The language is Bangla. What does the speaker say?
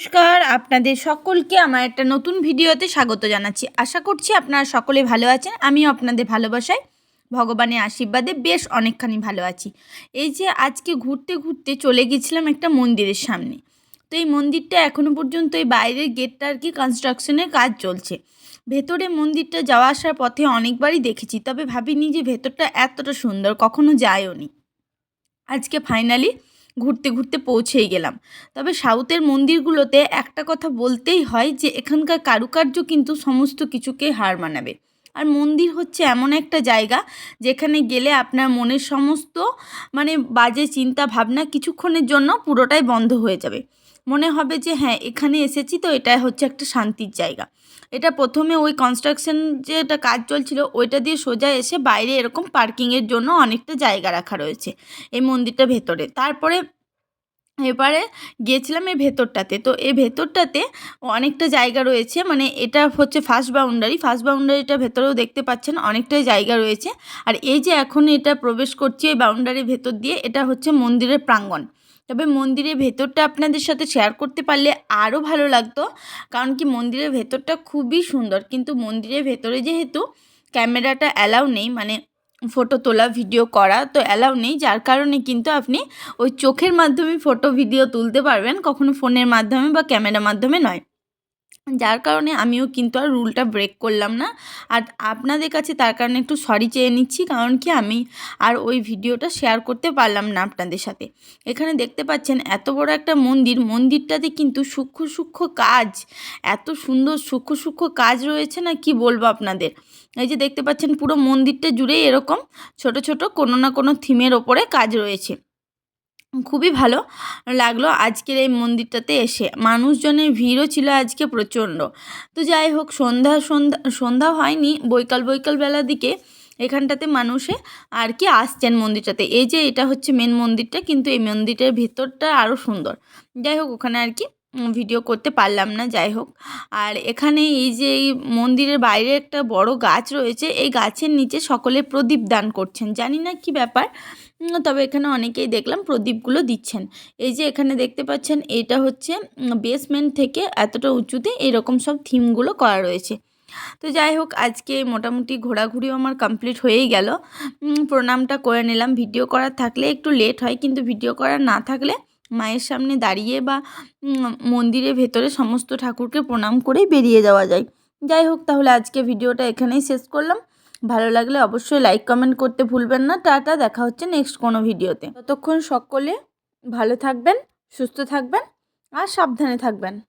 নমস্কার, আপনাদের সকলকে আমার একটা নতুন ভিডিওতে স্বাগত জানাচ্ছি। আশা করছি আপনারা সকলে ভালো আছেন, আমিও আপনাদের ভালোবাসায়, ভগবানের আশীর্বাদে বেশ অনেকখানি ভালো আছি। এই যে আজকে ঘুরতে ঘুরতে চলে গেছিলাম একটা মন্দিরের সামনে। তো এই মন্দিরটা এখনও পর্যন্ত এই বাইরের গেটটা আর কি কনস্ট্রাকশনের কাজ চলছে। ভেতরে মন্দিরটা যাওয়া আসার পথে অনেকবারই দেখেছি, তবে ভাবিনি যে ভেতরটা এতটা সুন্দর, কখনো যায়ও নি আজকে ফাইনালি ঘুরতে ঘুরতে পৌঁছেই গেলাম। তবে সাউথের মন্দিরগুলোতে একটা কথা বলতেই হয় যে, এখানকার কারুকার্য কিন্তু সমস্ত কিছুকে হার মানাবে। আর মন্দির হচ্ছে এমন একটা জায়গা যেখানে গেলে আপনার মনের সমস্ত মানে বাজে চিন্তা ভাবনা কিছুক্ষণের জন্য পুরোটাই বন্ধ হয়ে যাবে। মনে হবে যে হ্যাঁ এখানে এসেছি তো এটা হচ্ছে একটা শান্তির জায়গা। এটা প্রথমে ওই কনস্ট্রাকশন যেটা কাজ চলছিল, ওইটা দিয়ে সোজা এসে বাইরে এরকম পার্কিংয়ের জন্য অনেকটা জায়গা রাখা রয়েছে এই মন্দিরটা ভেতরে। তারপরে এবারে গিয়েছিলাম এই ভেতরটাতে। তো এই ভেতরটাতে অনেকটা জায়গা রয়েছে মানে এটা হচ্ছে ফার্স্ট বাউন্ডারি ফার্স্ট বাউন্ডারিটা ভেতরেও দেখতে পাচ্ছেন অনেকটাই জায়গা রয়েছে। আর এই যে এখন এটা প্রবেশ করছি এই বাউন্ডারির ভেতর দিয়ে, এটা হচ্ছে মন্দিরের প্রাঙ্গণ। তবে মন্দিরের ভেতরটা আপনাদের সাথে শেয়ার করতে পারলে আরও ভালো লাগতো। কারণ কি মন্দিরের ভেতরটা খুবই সুন্দর। কিন্তু মন্দিরের ভেতরে যেহেতু ক্যামেরাটা অ্যালাউ নেই মানে ফটো তোলা ভিডিও করা তো অ্যালাউ নেই। যার কারণে কিন্তু আপনি ওই চোখের মাধ্যমে ফটো ভিডিও তুলতে পারবেন। কখনো ফোনের মাধ্যমে বা ক্যামেরার মাধ্যমে নয়। যার কারণে আমিও কিন্তু আর রুলটা ব্রেক করলাম না। আর আপনাদের কাছে তার কারণে একটু সরি চেয়ে নিচ্ছি, কারণ কি আমি আর ওই ভিডিওটা শেয়ার করতে পারলাম না আপনাদের সাথে। এখানে দেখতে পাচ্ছেন এত বড় একটা মন্দির, মন্দিরটাতে কিন্তু সূক্ষ্ম সূক্ষ্ম কাজ, এত সুন্দর সূক্ষ্ম সূক্ষ্ম কাজ রয়েছে না, কি বলব আপনাদের? এই যে দেখতে পাচ্ছেন পুরো মন্দিরটা জুড়েই এরকম ছোট ছোট কোনো না কোনো থিমের ওপরে কাজ রয়েছে। খুবই ভালো লাগল আজকের এই মন্দিরটাতে এসে। মানুষজনের ভিড়ও ছিল আজকে প্রচণ্ড। তো যাই হোক, সন্ধ্যা সন্ধ্যা সন্ধ্যা হয়নি, বৈকাল বৈকাল বেলার দিকে এখানটাতে মানুষে আর কি আসছেন মন্দিরটাতে। এই যে এটা হচ্ছে মেন মন্দিরটা, কিন্তু এই মন্দিরের ভেতরটা আরও সুন্দর। যাই হোক, ওখানে আর কি ভিডিও করতে পারলাম না, যাই হোক। আর এখানে এই যে এই মন্দিরের বাইরে একটা বড় গাছ রয়েছে, এই গাছের নিচে সকলে প্রদীপ দান করছেন। জানি না কি ব্যাপার তবে এখানে অনেকেই দেখলাম প্রদীপগুলো দিচ্ছেন। এই যে এখানে দেখতে পাচ্ছেন, এটা হচ্ছে বেসমেন্ট থেকে এতটা উঁচুতে এরকম সব থিমগুলো করা রয়েছে। তো যাই হোক, আজকে মোটামুটি ঘোরাঘুরিও আমার কমপ্লিট হয়েই গেল। প্রণামটা করে নিলাম। ভিডিও করার থাকলে একটু লেট হয়, কিন্তু ভিডিও করার না থাকলে মায়ের সামনে দাঁড়িয়ে বা মন্দিরের ভেতরে সমস্ত ঠাকুরকে প্রণাম করেই বেরিয়ে যাওয়া যায়। যাই হোক, তাহলে আজকে ভিডিওটা এখানেই শেষ করলাম। ভালো লাগলে অবশ্যই লাইক কমেন্ট করতে ভুলবেন না। টাটা, দেখা হচ্ছে নেক্সট কোনো ভিডিওতে। ততক্ষণ সকলে ভালো থাকবেন, সুস্থ থাকবেন আর সাবধানে থাকবেন।